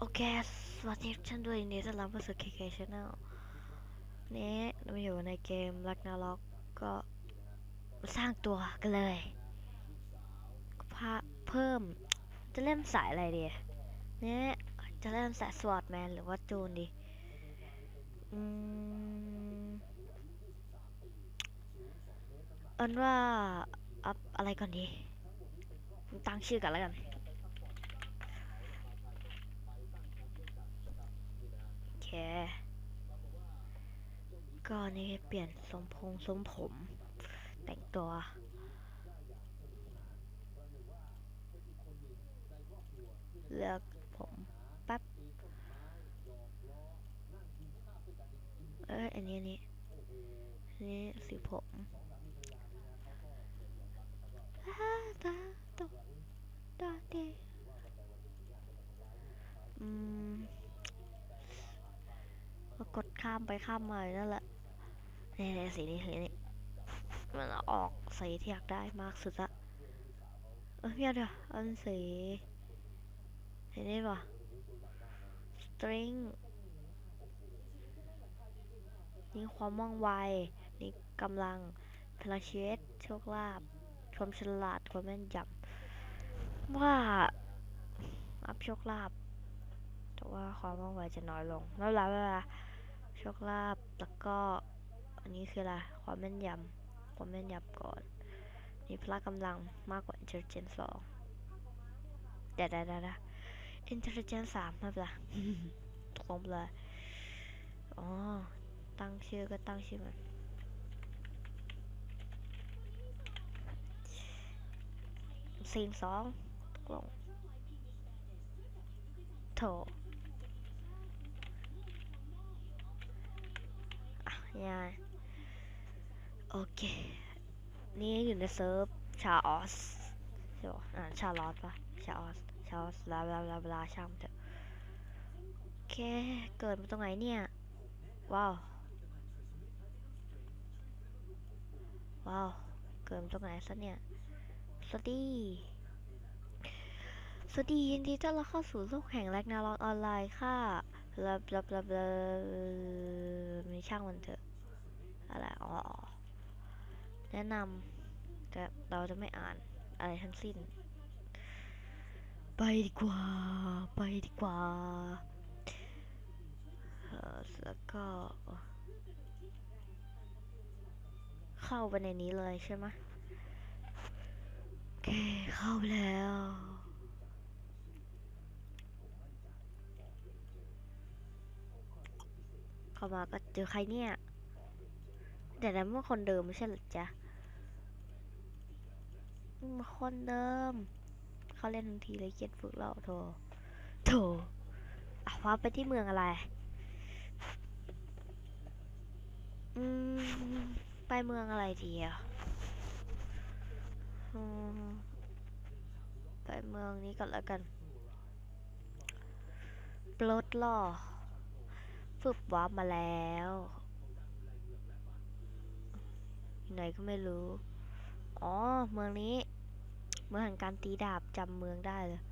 โอเค สวัสดีทุกท่านด้วยนดีต้อนรับเข้าสู่ KK Channel นี้เราอยู่ในเกม Ragnarok ก็สร้างตัวกันเลยพาเพิ่ม จะเล่นสายอะไรดีเนี่ยจะเล่นสายสวอตแมนหรือว่าจูนดี อืมอันว่าอัพอะไรก่อนดี ตั้งชื่อกันแล้วกัน โอเคก็นี่เปลี่ยนทรงพงทรงผม แต่งตัวเลือกผมแป๊บ เอ้ยอันนี้อันนี้อันนี้สีผมอ่าตาตาตาเดอืม กดข้ามไปข้ามมานั่นแหละนี่นสีนี้สีนี้มันออกสีที่อยากได้มากสุดละเออเดี๋ยวเดี๋ยวเอันสีสีนี้ป่ะ string นี่ความว่องไวนี่กำลังพลังชีวิตโชคลาภความฉลาดความแม่นยำว่าอัพโชคลาภแต่ว่าความว่องไวจะน้อยลงแล้วลาเวลา คลาภแล้วก็อันนี้คืออะไรความแม่นยำความแม่นยำก่อน นี่พละกำลังมากกว่า intelligence สองเดี๋ยวเดี๋ยวเดี๋ยว intelligence สามไม่เป็นไรตกลงไปเลยอ๋อ ตั้งชื่อก็ตั้งชื่อมันซีนสองตกลงโถ อะ ยังโอเค นี่อยู่ในเซิร์ฟชาออสใช่ปะอ่านชาลอสปะชาออสชาออสลาลาลาลาช่างเถอะโอเค เกิดมาตรงไหนเนี่ย ว้าว ว้าว เกิดมาตรงไหนซะเนี่ย สวัสดีสวัสดียินดีต้อนรับเข้าสู่โลกแห่งแรกนาล็อกออนไลน์ค่ะบลาบลาบลาบลามีช่างมันเถอะ อะไรอ๋อแนะนำแต่เราจะไม่อ่านอะไรทั้งสิ้น ไปดีกว่า ไปดีกว่าแล้วก็ เข้าไปในนี้เลยใช่ไหมโอเค เข้าแล้วเข้ามาก็เจอใครเนี่ย แต่นั้นว่าคนเดิมไม่ใช่หรอจ๊ะอืมคนเดิม เขาเล่นทันทีเลยเกียดฝึกเราโถโถอะว่าไปที่เมืองอะไร อืม ไปเมืองอะไรดีอะไปเมืองนี้ก่อนแล้วกัน ปลดล่อฝึกวาร์ปมาแล้ว ไหนก็ไม่รู้ อ๋อ เมืองนี้ เมืองแห่งการตีดาบจำเมืองได้เลย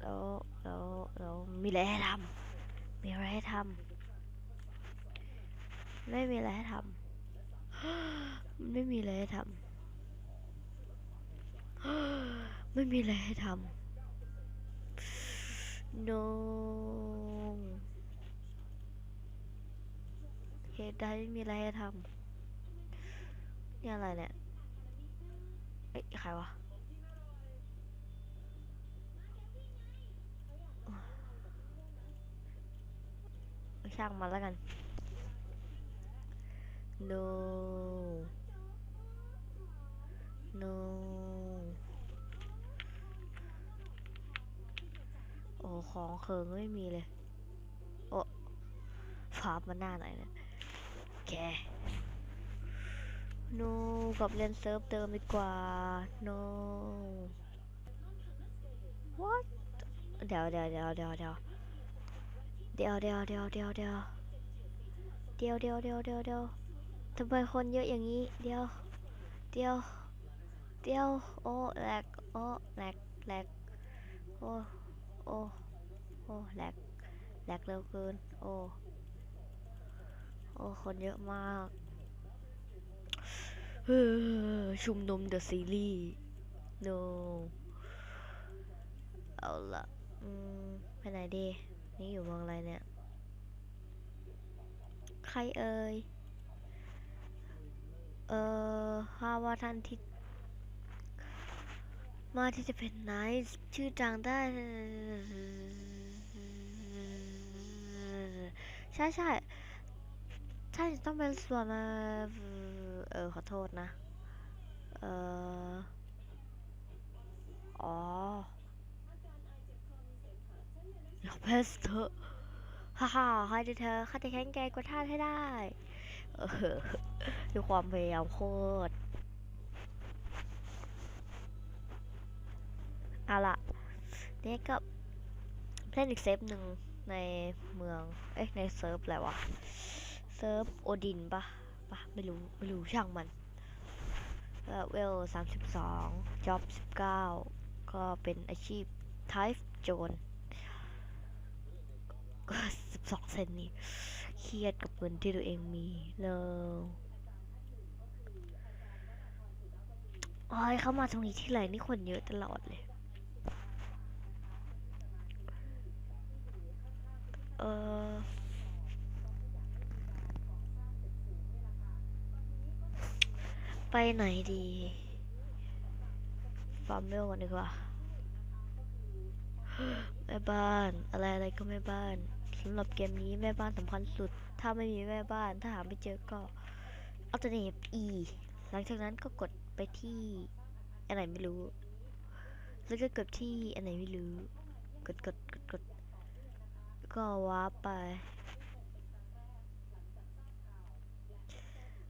แล้วแล้วแล้วมีอะไรให้ทำมีอะไรให้ทำไม่มีอะไรให้ทำไม่มีอะไรให้ทำไม่มีอะไรให้ทำ no เหตุใดไม่มีอะไรให้ทำนี่อะไรเนี่ยเอ้ยใครวะช่างมาแล้วกัน no no โอ้ ของเคิงไม่มีเลย โอ้ฟาร์มมันหน้าไหนเนี่ย โอเค no กลับเล่นเซิร์ฟเดิมดีกว่า no what เดี๋ยวเดี๋ยวเดี๋ยวเดี๋ยวเดี๋ยวเดี๋ยวเดี๋ยวเดี๋ยวเดี๋ยวเดี๋ยวเดี๋ยวเดี๋ยวเดี๋ยวเดี๋ยวเดี๋ยวทำไมคนเยอะอย่างนี้ เดี๋ยว เดี๋ยว เดี๋ยว โอ้แหลกโอ้แหลกแหลกโอ้ โอ้ โอ้แหลกแหลกเร็วเกิน โอ้ โอ้คนเยอะมากเฮ้อชุมนุมเดอะซีรีส์ no เอาละอืมไปไหนดี นี่อยู่เมืองอะไรเนี่ย ใครเอ่ย เออข้าว่าท่านที่มาที่จะเป็นไนท์ชื่อจางได้ ใช่ใช่ ใช่ต้องเป็นส่วนมาเออ ขอโทษนะ เอออ๋ออยากเพสเถอฮ่าฮ่าใครจะเธอข้าจะแข็งแกร่งกว่าท่านให้ได้ เออด้วยความพยายามโคตรเอาล่ะนี่ก็เล่นอีกเซฟหนึ่งในเมือง เอ๊ะ ในเซิร์ฟอะไรวะ เซิร์ฟโอดินปะปะไม่รู้ ไม่รู้ช่างมันเออเวลสามสิบสองจ็อบสิบเก้าก็เป็นอาชีพไทฟ์โจนก็สิบสองเซนนี่ เครียดกับเงินที่ตัวเองมีเลยโอ้ยเข้ามาตรงนี้ที่ไรนี่คนเยอะตลอดเลย เออ ไปไหนดีฟาร์มเมลกันดีกว่าแม่บ้านอะไรอะไรก็แม่บ้านสำหรับเกมนี้แม่บ้านสำคัญสุด ถ้าไม่มีแม่บ้านถ้าหาไม่เจอก็ alternate e หลังจากนั้นก็กดไปที่อันไหนไม่รู้ แล้วก็กดที่อันไหนไม่รู้ กดกดกดกดก็ว้าไป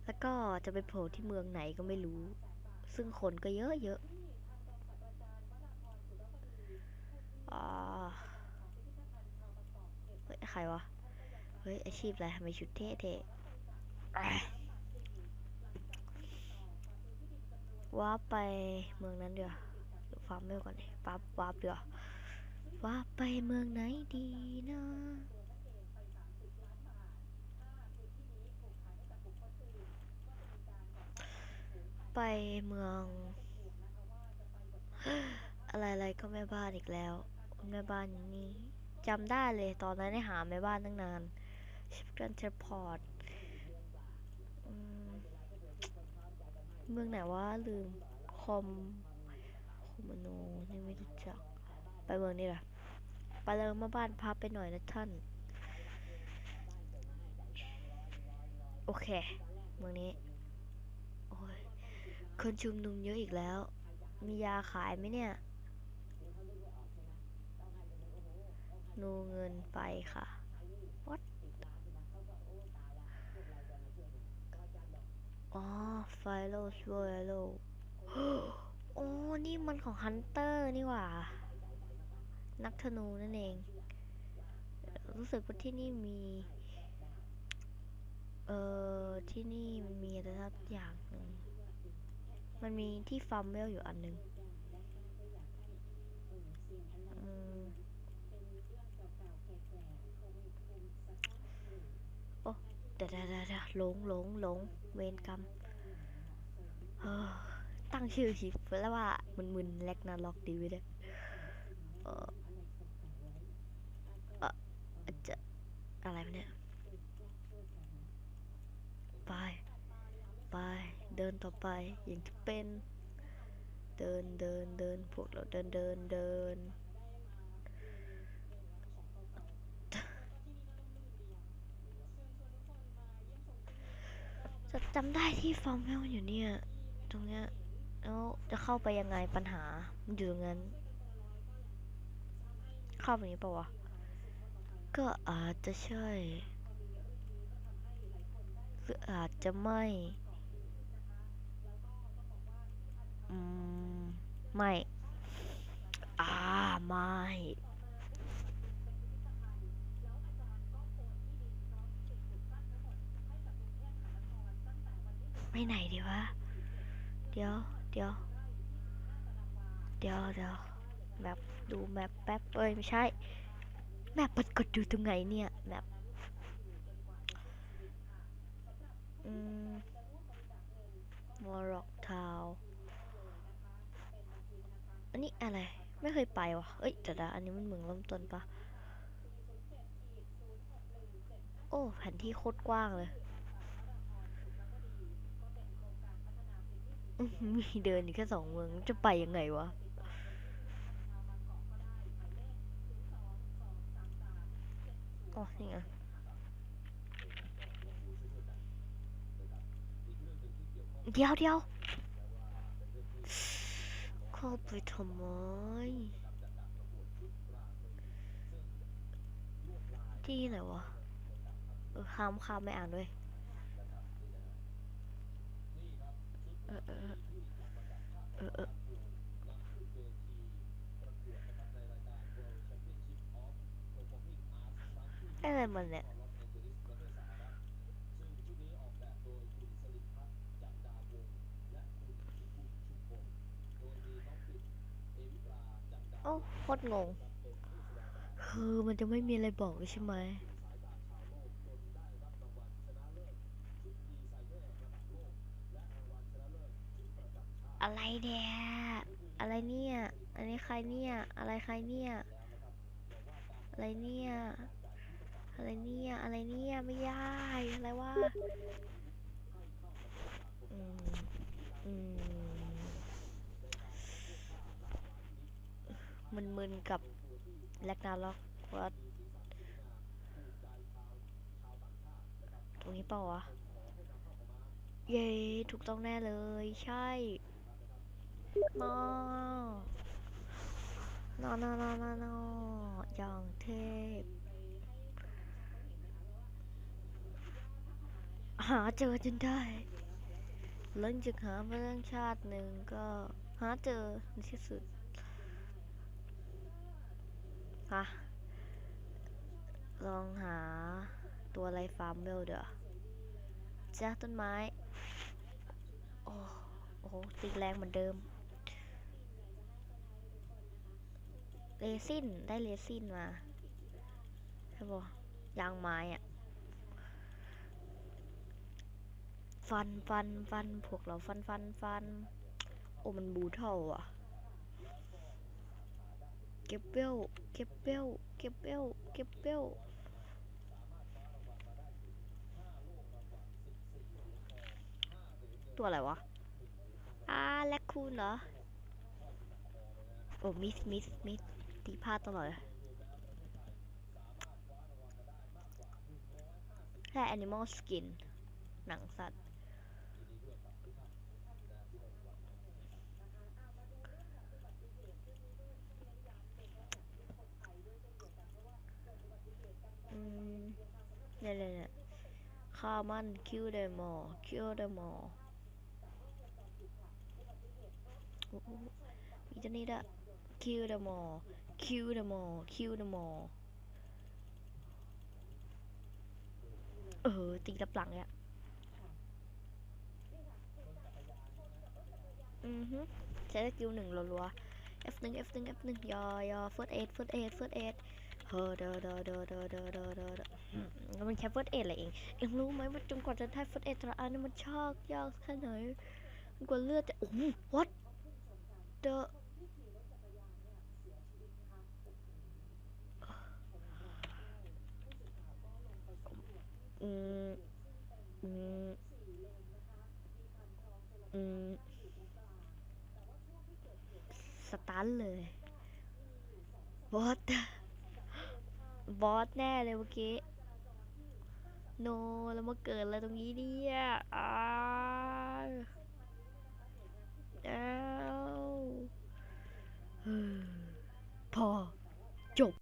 แล้วก็จะไปโผล่ที่เมืองไหนก็ไม่รู้ ซึ่งคนก็เยอะเยอะอ่าเฮ้ย ใครวะ เฮ้ย อาชีพอะไรทำไมชุดเท่เท่อะวาไปเมืองนั้นเดี๋ยวฟาร์มเมลก่อนดิวาร์ปวาร์ปเดี๋ยววาไปเมืองไหนดีนะ ไปเมือง อะไรอะไรก็แม่บ้านอีกแล้ว แม่บ้านนี้จำได้เลยตอนนั้นได้หาแม่บ้านตั้งนานชิปกันเทอร์พอร์ตเมืองไหนวะลืมคอมคอมโนนี่ไม่รู้จัก ไปเมืองนี้แหละไปเลยมาบ้านพับไปหน่อยนะท่าน โอเค เมืองนี้ คนชุมนุมเยอะอีกแล้ว มียาขายไหมเนี่ย นูเงินไปค่ะ what อ๋อไฟโลช่วโลโอ้ นี่มันของฮันเตอร์นี่หว่า นักธนูนั่นเอง รู้สึกว่าที่นี่มี เอ่อ ที่นี่มันมีอะไรสักอย่างหนึ่ง มันมีที่ฟาร์มเวลอยู่อันหนึ่งอืมโอ้เดี๋ยวเดี๋ยวเดี๋ยวหลงหลงหลงเวรกรรมเฮ้อตั้งชื่อคลิปแล้วว่ามึนๆแลกนาล็อกดีไว้เลยเออเอจะอะไรเนี่ยไปไป เดินต่อไปอย่างที่เป็น เดินเดินเดินพวกเราเดินเดินเดินจะจำได้ที่ฟอร์มเมลอยู่เนี่ย ตรงเนี้ยแล้วจะเข้าไปยังไงปัญหามันอยู่ตรงนั้น เข้าแบบนี้ปะวะ ก็อาจจะใช่ หรืออาจจะไม่ อืม ไม่ อ่า ไม่ไปไหนดีวะ เดี๋ยว เดี๋ยว เดี๋ยวเดี๋ยวแมปดูแมปแป๊บเอ้ย ไม่ใช่ แมปมันกดดูตรงไหนเนี่ยแมปอืมมอร็อกทาว อันนี้อะไร ไม่เคยไปวะเอ้ยแต่ละอันนี้มันเหมืองเริ่มต้นปะโอ้แผนที่โคตรกว้างเลย มีเดินอยู่แค่สองเมืองจะไปยังไงวะ อ๋อนี่ไงเดี๋ยวเดี๋ยว เข้าไปทำไม ที่ไหนวะเออข้ามข้ามไม่อ่านด้วยเออเออเออเอออะไรมันเนี่ย โอ้โคตร งงคือมันจะไม่มีอะไรบอกเลยใช่ไหมอะไรเนี่ยอะไรเนี่ย อันนี้ใครเนี่ย อะไรใครเนี่ย อะไรเนี่ย อะไรเนี่ย อะไรเนี่ย ไม่ได้ อะไรวะ อืม อืม มึนๆกับแลกนาล็อกว่าตรงนี้เปล่าวะ เย้ ถูกต้องแน่เลย ใช่นอนอนอนอนอนออย่างเทพ หาเจอจนได้ หลังจากหามาตั้งชาติหนึ่งก็หาเจอในที่สุด ฮะลองหาตัวอะไรฟาร์มเวลเดี๋ยวจ้าต้นไม้ โอ้โหตีแรงเหมือนเดิมเรซินได้เรซินมาใช่ปะยางไม้อะฟันฟันฟันพวกเราฟันฟันฟัน โอ้มันบูเท่าอะ เก็บเบลเก็บเบลเก็บเบลเก็บเบลตัวอะไรวะอ่าแลคคูนเหรอ โอ้ มิส มิส มิส ตีพลาดตลอดเลยแค่ animal skin หนังสัตว์ อืมเนี่ยเนี่ยเนี่ย ฆ่ามัน kill them all kill them all โอ้โหมีเจะนี่ด้วย kill them all kill them all kill them all เออตีรับหลังเนี่ยอือฮึใช้สกิลหนึ่งรัวๆ F หนึ่ง F หนึ่ง F หนึ่งยอยอ first aid first aid first aid เฮ้อเดอเดอเดอเดอเดอเดอเดอเดออืมแล้วมันแค่ first aid อะไรเอง เอ็งรู้ไหมว่าจนกว่าจะได้ first aid แต่ละอันนี่มันชากยากแค่ไหนกว่าเลือดจะโอ้โห what the อืมอืมอืมสตันเลยบอส บอสแน่เลยเมื่อกี้ โน แล้วมาเกิดอะไรตรงนี้เนี่ยอ้าวอ้าวเฮ้ยพอ